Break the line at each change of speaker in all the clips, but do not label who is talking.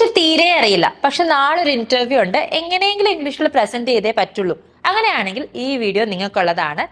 English തീരെ അറിയില്ല. പക്ഷെ നാളെ ഒരു ഇന്റർവ്യൂ ഉണ്ട്. എങ്ങനെയെങ്കിലും ഇംഗ്ലീഷിൽ പ്രസന്റ് ചെയ്തേ പറ്റുള്ളൂ. അങ്ങനെയാണെങ്കിൽ ഈ വീഡിയോ നിങ്ങൾക്കുള്ളതാണ്.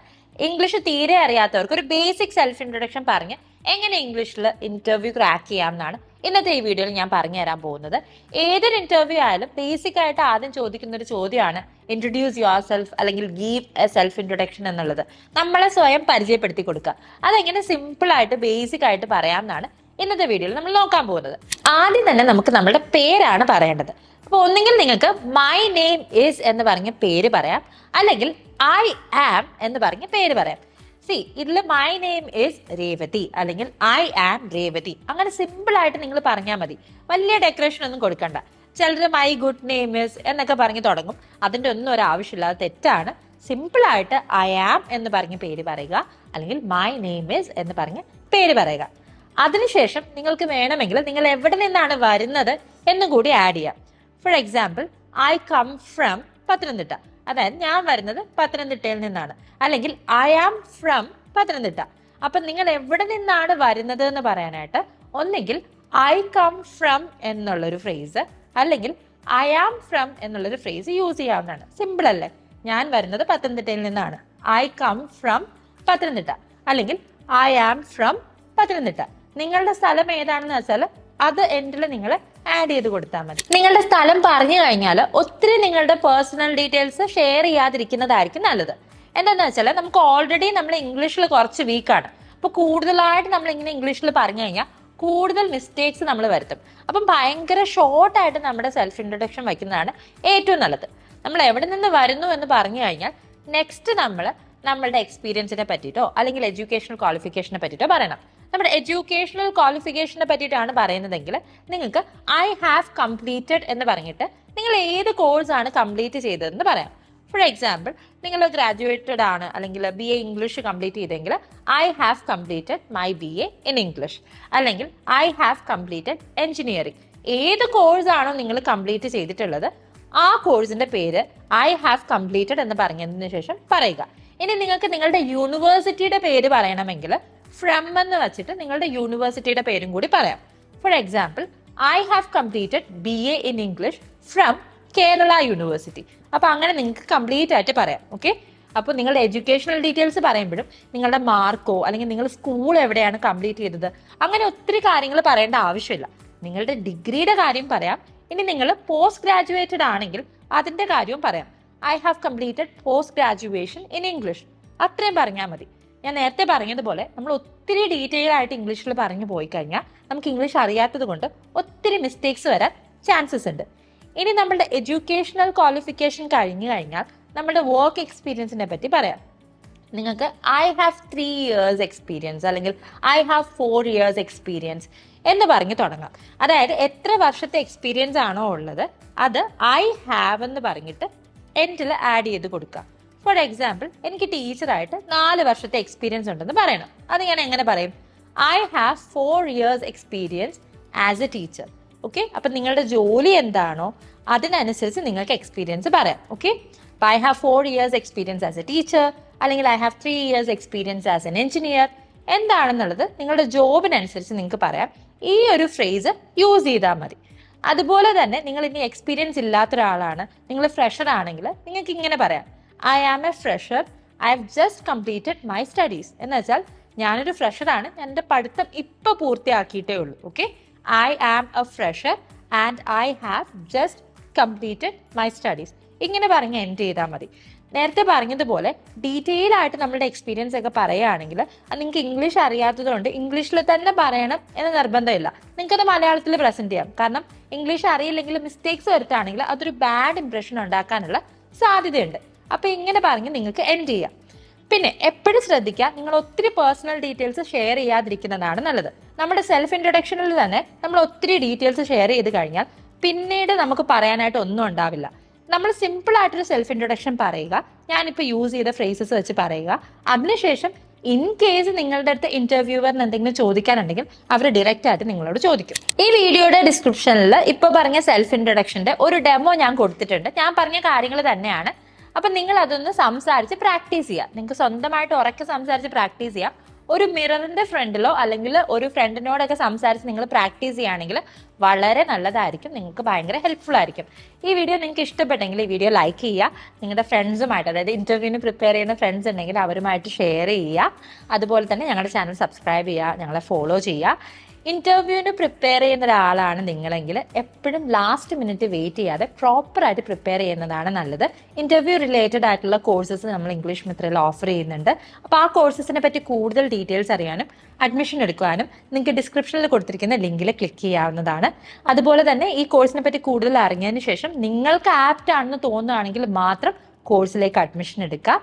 ഇംഗ്ലീഷ് തീരെ അറിയാത്തവർക്ക് ഒരു ബേസിക് സെൽഫ് ഇൻട്രൊഡക്ഷൻ പറഞ്ഞ് എങ്ങനെ ഇംഗ്ലീഷിൽ ഇന്റർവ്യൂ ക്രാക്ക് ചെയ്യാം എന്നാണ് ഇന്നത്തെ ഈ വീഡിയോയിൽ ഞാൻ പറഞ്ഞു തരാൻ പോകുന്നത്. ഏതൊരു ഇന്റർവ്യൂ ആയാലും ബേസിക് ആയിട്ട് ആദ്യം ചോദിക്കുന്ന ഒരു ചോദ്യമാണ് ഇൻട്രൊഡ്യൂസ് യുവർ സെൽഫ് അല്ലെങ്കിൽ ഗീവ് എ സെൽഫ് ഇൻട്രൊഡക്ഷൻ എന്നുള്ളത്. നമ്മളെ സ്വയം പരിചയപ്പെടുത്തി കൊടുക്കുക. അതെങ്ങനെ സിമ്പിൾ ആയിട്ട് ബേസിക് ആയിട്ട് പറയാം എന്നാണ് ഇന്നത്തെ വീഡിയോയിൽ നമ്മൾ നോക്കാൻ പോകുന്നത്. ആദ്യം തന്നെ നമുക്ക് നമ്മുടെ പേരാണ് പറയേണ്ടത്. അപ്പോൾ ഒന്നുകിൽ നിങ്ങൾക്ക് മൈ നെയിം ഈസ് എന്ന് പറഞ്ഞ പേര് പറയാം. അല്ലെങ്കിൽ ഐ ആം എന്ന് പറഞ്ഞ പേര് പറയാം. സി ഇതിൽ മൈ നെയിം ഈസ് രേവതി. അല്ലെങ്കിൽ ഐ ആം രേവതി. അങ്ങനെ സിമ്പിൾ ആയിട്ട് നിങ്ങൾ പറഞ്ഞാൽ മതി. വലിയ ഡെക്കറേഷൻ ഒന്നും കൊടുക്കണ്ട. ചിലർ മൈ ഗുഡ് നെയിം ഈസ് എന്നൊക്കെ പറഞ്ഞ് തുടങ്ങും. അതിന്റെ ഒന്നും ഒരു ആവശ്യമില്ല അത് തെറ്റാണ്. സിമ്പിൾ ആയിട്ട് ഐ ആം എന്ന് പറഞ്ഞ പേര് പറയുക. അല്ലെങ്കിൽ മൈ നെയിം ഈസ് എന്ന് പറഞ്ഞ് പേര് പറയുക. അതിനുശേഷം നിങ്ങൾക്ക് വേണമെങ്കിൽ നിങ്ങൾ എവിടെ നിന്നാണ് വരുന്നത് എന്നും കൂടി ആഡ് ചെയ്യാം. For example I come from Pathanamthitta. അതായത് ഞാൻ വരുന്നത് പത്തനംതിട്ടയിൽ നിന്നാണ്. അല്ലെങ്കിൽ ഐ ആം ഫ്രം പത്തനംതിട്ട. അപ്പൊ നിങ്ങൾ എവിടെ നിന്നാണ് വരുന്നത് എന്ന് പറയാനായിട്ട് ഒന്നെങ്കിൽ ഐ കം ഫ്രം എന്നുള്ളൊരു ഫ്രേസ് അല്ലെങ്കിൽ ഐ ആം ഫ്രം എന്നുള്ളൊരു ഫ്രേസ് യൂസ് ചെയ്യാവുന്നതാണ്. സിമ്പിൾ അല്ലേ? ഞാൻ വരുന്നത് പത്തനംതിട്ടയിൽ നിന്നാണ്. I come from Pathanamthitta. അല്ലെങ്കിൽ ഐ ആം ഫ്രം പത്തനംതിട്ട. നിങ്ങളുടെ സ്ഥലം ഏതാണെന്ന് വെച്ചാൽ അത് എൻഡിൽ നിങ്ങൾ ആഡ് ചെയ്ത് കൊടുത്താൽ മതി. നിങ്ങളുടെ സ്ഥലം പറഞ്ഞു കഴിഞ്ഞാൽ ഒത്തിരി നിങ്ങളുടെ പേഴ്സണൽ ഡീറ്റെയിൽസ് ഷെയർ ചെയ്യാതിരിക്കുന്നതായിരിക്കും നല്ലത്. എന്താണെന്ന് വെച്ചാൽ നമുക്ക് ഓൾറെഡി നമ്മൾ ഇംഗ്ലീഷിൽ കുറച്ച് വീക്കാണ് അപ്പോൾ കൂടുതലായിട്ട് നമ്മൾ ഇങ്ങനെ ഇംഗ്ലീഷിൽ പറഞ്ഞു കഴിഞ്ഞാൽ കൂടുതൽ മിസ്റ്റേക്സ് നമ്മൾ വരുത്തും. അപ്പം ഭയങ്കര ഷോർട്ടായിട്ട് നമ്മുടെ സെൽഫ് ഇൻട്രൊഡക്ഷൻ വയ്ക്കുന്നതാണ് ഏറ്റവും നല്ലത്. നമ്മൾ എവിടെ നിന്ന് വരുന്നു എന്ന് പറഞ്ഞു കഴിഞ്ഞാൽ നെക്സ്റ്റ് നമ്മൾ നമ്മളുടെ എക്സ്പീരിയൻസിനെ പറ്റിയിട്ടോ അല്ലെങ്കിൽ എഡ്യൂക്കേഷണൽ ക്വാളിഫിക്കേഷനെ പറ്റിയിട്ടോ പറയണം. നമ്മുടെ എഡ്യൂക്കേഷണൽ ക്വാളിഫിക്കേഷനെ പറ്റിയിട്ടാണ് പറയുന്നതെങ്കിൽ നിങ്ങൾക്ക് ഐ ഹാവ് കംപ്ലീറ്റഡ് എന്ന് പറഞ്ഞിട്ട് നിങ്ങൾ ഏത് കോഴ്സാണ് കംപ്ലീറ്റ് ചെയ്തതെന്ന് പറയാം. ഫോർ എക്സാമ്പിൾ നിങ്ങൾ ഗ്രാജുവേറ്റഡ് ആണ് അല്ലെങ്കിൽ ബി എ ഇംഗ്ലീഷ് കംപ്ലീറ്റ് ചെയ്തെങ്കിൽ I have completed my B A in English അല്ലെങ്കിൽ ഐ ഹാവ് കംപ്ലീറ്റഡ് എഞ്ചിനീയറിംഗ് ഏത് കോഴ്സാണോ നിങ്ങൾ കംപ്ലീറ്റ് ചെയ്തിട്ടുള്ളത് ആ കോഴ്സിന്റെ പേര് ഐ ഹാവ് കംപ്ലീറ്റഡ് എന്ന് പറഞ്ഞതിന് ശേഷം പറയുക. ഇനി നിങ്ങൾക്ക് നിങ്ങളുടെ യൂണിവേഴ്സിറ്റിയുടെ പേര് പറയണമെങ്കിൽ ഫ്രം എന്ന് വെച്ചിട്ട് നിങ്ങളുടെ യൂണിവേഴ്സിറ്റിയുടെ പേരും കൂടി പറയാം. For example I have completed B A in English from Kerala university അപ്പൊ അങ്ങനെ നിങ്ങൾക്ക് കംപ്ലീറ്റ് ആയിട്ട് പറയാം ഓക്കെ അപ്പോൾ നിങ്ങളുടെ എഡ്യൂക്കേഷണൽ ഡീറ്റെയിൽസ് പറയുമ്പോഴും നിങ്ങളുടെ മാർക്കോ അല്ലെങ്കിൽ നിങ്ങൾ സ്കൂൾ എവിടെയാണ് കംപ്ലീറ്റ് ചെയ്തത് അങ്ങനെ ഒത്തിരി കാര്യങ്ങൾ പറയേണ്ട ആവശ്യമില്ല. നിങ്ങളുടെ ഡിഗ്രിയുടെ കാര്യം പറയാം. ഇനി നിങ്ങൾ പോസ്റ്റ് ഗ്രാജുവേറ്റഡ് ആണെങ്കിൽ അതിന്റെ കാര്യവും പറയാം. I have completed post graduation in English അത്രയും പറഞ്ഞാൽ മതി. ഞാൻ നേരത്തെ പറഞ്ഞതുപോലെ നമ്മൾ ഒത്തിരി ഡീറ്റെയിൽ ആയിട്ട് ഇംഗ്ലീഷിൽ പറഞ്ഞു പോയി കഴിഞ്ഞാൽ നമുക്ക് ഇംഗ്ലീഷ് അറിയാത്തത് കൊണ്ട് ഒത്തിരി മിസ്റ്റേക്സ് വരാൻ ചാൻസസ് ഉണ്ട്. ഇനി നമ്മളുടെ എഡ്യൂക്കേഷണൽ ക്വാളിഫിക്കേഷൻ കഴിഞ്ഞു കഴിഞ്ഞാൽ നമ്മുടെ വർക്ക് എക്സ്പീരിയൻസിനെ പറ്റി പറയാം. നിങ്ങൾക്ക് I have three years experience അല്ലെങ്കിൽ I have four years experience എന്ന് പറഞ്ഞ് തുടങ്ങാം. അതായത് എത്ര വർഷത്തെ എക്സ്പീരിയൻസ് ആണോ ഉള്ളത് അത് ഐ ഹാവ് എന്ന് പറഞ്ഞിട്ട് എൻഡിൽ ആഡ് ചെയ്ത് കൊടുക്കാം ഫോർ എക്സാമ്പിൾ എനിക്ക് ടീച്ചറായിട്ട് നാല് വർഷത്തെ എക്സ്പീരിയൻസ് ഉണ്ടെന്ന് പറയണം. അത് ഞാൻ എങ്ങനെ പറയും? I have four years experience as a teacher okay അപ്പം നിങ്ങളുടെ ജോലി എന്താണോ അതിനനുസരിച്ച് നിങ്ങൾക്ക് എക്സ്പീരിയൻസ് പറയാം. Okay I have four years experience as a teacher അല്ലെങ്കിൽ I have three years experience as an engineer എന്താണെന്നുള്ളത് നിങ്ങളുടെ ജോബിനനുസരിച്ച് നിങ്ങൾക്ക് പറയാം. ഈ ഒരു ഫ്രേസ് യൂസ് ചെയ്താൽ മതി. അതുപോലെ തന്നെ നിങ്ങൾ ഇനി എക്സ്പീരിയൻസ് ഇല്ലാത്ത ഒരാളാണ് നിങ്ങൾ ഫ്രഷർ ആണെങ്കിൽ നിങ്ങൾക്ക് ഇങ്ങനെ പറയാം. I am a fresher I have just completed my studies എന്ന് വെച്ചാൽ ഞാനൊരു ഫ്രഷറാണ് ഞാൻ എന്റെ പഠിത്തം ഇപ്പോൾ പൂർത്തിയാക്കിയിട്ടേ ഉള്ളൂ. Okay I am a fresher and I have just completed my studies ഇങ്ങനെ പറഞ്ഞ് എൻഡ് ചെയ്താൽ മതി. നേരത്തെ പറഞ്ഞതുപോലെ ഡീറ്റെയിൽ ആയിട്ട് നമ്മളുടെ എക്സ്പീരിയൻസ് ഒക്കെ പറയുകയാണെങ്കിൽ അത് നിങ്ങൾക്ക് ഇംഗ്ലീഷ് അറിയാത്തതുകൊണ്ട് ഇംഗ്ലീഷിൽ തന്നെ പറയണം എന്ന് നിർബന്ധമില്ല. നിങ്ങൾക്കത് മലയാളത്തിൽ പ്രസന്റ് ചെയ്യാം. കാരണം ഇംഗ്ലീഷ് അറിയില്ലെങ്കിൽ മിസ്റ്റേക്സ് വരുത്താണെങ്കിൽ അതൊരു ബാഡ് ഇംപ്രഷൻ ഉണ്ടാക്കാനുള്ള സാധ്യതയുണ്ട്. അപ്പൊ ഇങ്ങനെ പറഞ്ഞ് നിങ്ങൾക്ക് എൻഡ് ചെയ്യാം. പിന്നെ എപ്പോഴും ശ്രദ്ധിക്കുക നിങ്ങൾ ഒത്തിരി പേഴ്സണൽ ഡീറ്റെയിൽസ് ഷെയർ ചെയ്യാതിരിക്കുന്നതാണ് നല്ലത്. നമ്മുടെ സെൽഫ് ഇൻട്രൊഡക്ഷനിൽ തന്നെ നമ്മൾ ഒത്തിരി ഡീറ്റെയിൽസ് ഷെയർ ചെയ്ത് കഴിഞ്ഞാൽ പിന്നീട് നമുക്ക് പറയാനായിട്ട് ഒന്നും ഉണ്ടാവില്ല. നമ്മൾ സിമ്പിൾ ആയിട്ടൊരു സെൽഫ് ഇൻട്രൊഡക്ഷൻ പറയുക ഞാനിപ്പോൾ യൂസ് ചെയ്ത ഫ്രേസസ് വെച്ച് പറയുക. അതിനുശേഷം ഇൻ കേസ് നിങ്ങളുടെ അടുത്ത് ഇന്റർവ്യൂവറിന് എന്തെങ്കിലും ചോദിക്കാനുണ്ടെങ്കിൽ അവർ ഡയറക്റ്റ് ആയിട്ട് നിങ്ങളോട് ചോദിക്കും. ഈ വീഡിയോയുടെ ഡിസ്ക്രിപ്ഷനിൽ ഇപ്പോൾ പറഞ്ഞ സെൽഫ് ഇൻട്രൊഡക്ഷന്റെ ഒരു ഡെമോ ഞാൻ കൊടുത്തിട്ടുണ്ട്. ഞാൻ പറഞ്ഞ കാര്യങ്ങൾ തന്നെയാണ്. അപ്പൊ നിങ്ങൾ അതൊന്ന് സംസാരിച്ച് പ്രാക്ടീസ് ചെയ്യുക നിങ്ങൾക്ക് സ്വന്തമായിട്ട് ഉറക്കെ സംസാരിച്ച് പ്രാക്ടീസ് ചെയ്യാം. ഒരു മിററിന്റെ ഫ്രണ്ടിലോ അല്ലെങ്കിൽ ഒരു ഫ്രണ്ടിനോടൊക്കെ സംസാരിച്ച് നിങ്ങൾ പ്രാക്ടീസ് ചെയ്യുകയാണെങ്കിൽ വളരെ നല്ലതായിരിക്കും. നിങ്ങൾക്ക് ഭയങ്കര ഹെൽപ്ഫുൾ ആയിരിക്കും. ഈ വീഡിയോ നിങ്ങൾക്ക് ഇഷ്ടപ്പെട്ടെങ്കിൽ ഈ വീഡിയോ ലൈക്ക് ചെയ്യുക. നിങ്ങളുടെ ഫ്രണ്ട്സുമായിട്ട് അതായത് ഇന്റർവ്യൂവിന് പ്രിപ്പയർ ചെയ്യുന്ന ഫ്രണ്ട്സ് ഉണ്ടെങ്കിൽ അവരുമായിട്ട് ഷെയർ ചെയ്യുക. അതുപോലെ തന്നെ ഞങ്ങളുടെ ചാനൽ സബ്സ്ക്രൈബ് ചെയ്യുക ഞങ്ങളെ ഫോളോ ചെയ്യുക. ഇന്റർവ്യൂവിന് പ്രിപ്പയർ ചെയ്യുന്ന ഒരാളാണ് നിങ്ങളെങ്കിൽ എപ്പോഴും ലാസ്റ്റ് മിനിറ്റ് വെയിറ്റ് ചെയ്യാതെ പ്രോപ്പറായിട്ട് പ്രിപ്പയർ ചെയ്യുന്നതാണ് നല്ലത്. ഇന്റർവ്യൂ റിലേറ്റഡ് ആയിട്ടുള്ള കോഴ്സസ് നമ്മൾ ഇംഗ്ലീഷ് മിത്രയിൽ ഓഫർ ചെയ്യുന്നുണ്ട്. അപ്പോൾ ആ കോഴ്സസിനെ പറ്റി കൂടുതൽ ഡീറ്റെയിൽസ് അറിയാനും അഡ്മിഷൻ എടുക്കുവാനും നിങ്ങൾക്ക് ഡിസ്ക്രിപ്ഷനിൽ കൊടുത്തിരിക്കുന്ന ലിങ്കിൽ ക്ലിക്ക് ചെയ്യാവുന്നതാണ്. അതുപോലെ തന്നെ ഈ കോഴ്സിനെ പറ്റി കൂടുതൽ അറിഞ്ഞതിന് ശേഷം നിങ്ങൾക്ക് ആപ്റ്റ് ആണെന്ന് തോന്നുകയാണെങ്കിൽ മാത്രം കോഴ്സിലേക്ക് അഡ്മിഷൻ എടുക്കാം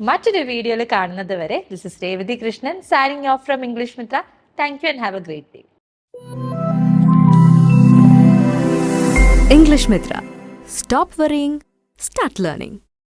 മറ്റൊരു വീഡിയോയിൽ കാണുന്നത് വരെ this is Revathi Krishnan signing off from English Mitra Thank you and have a great day.
English Mitra. Stop worrying, start learning.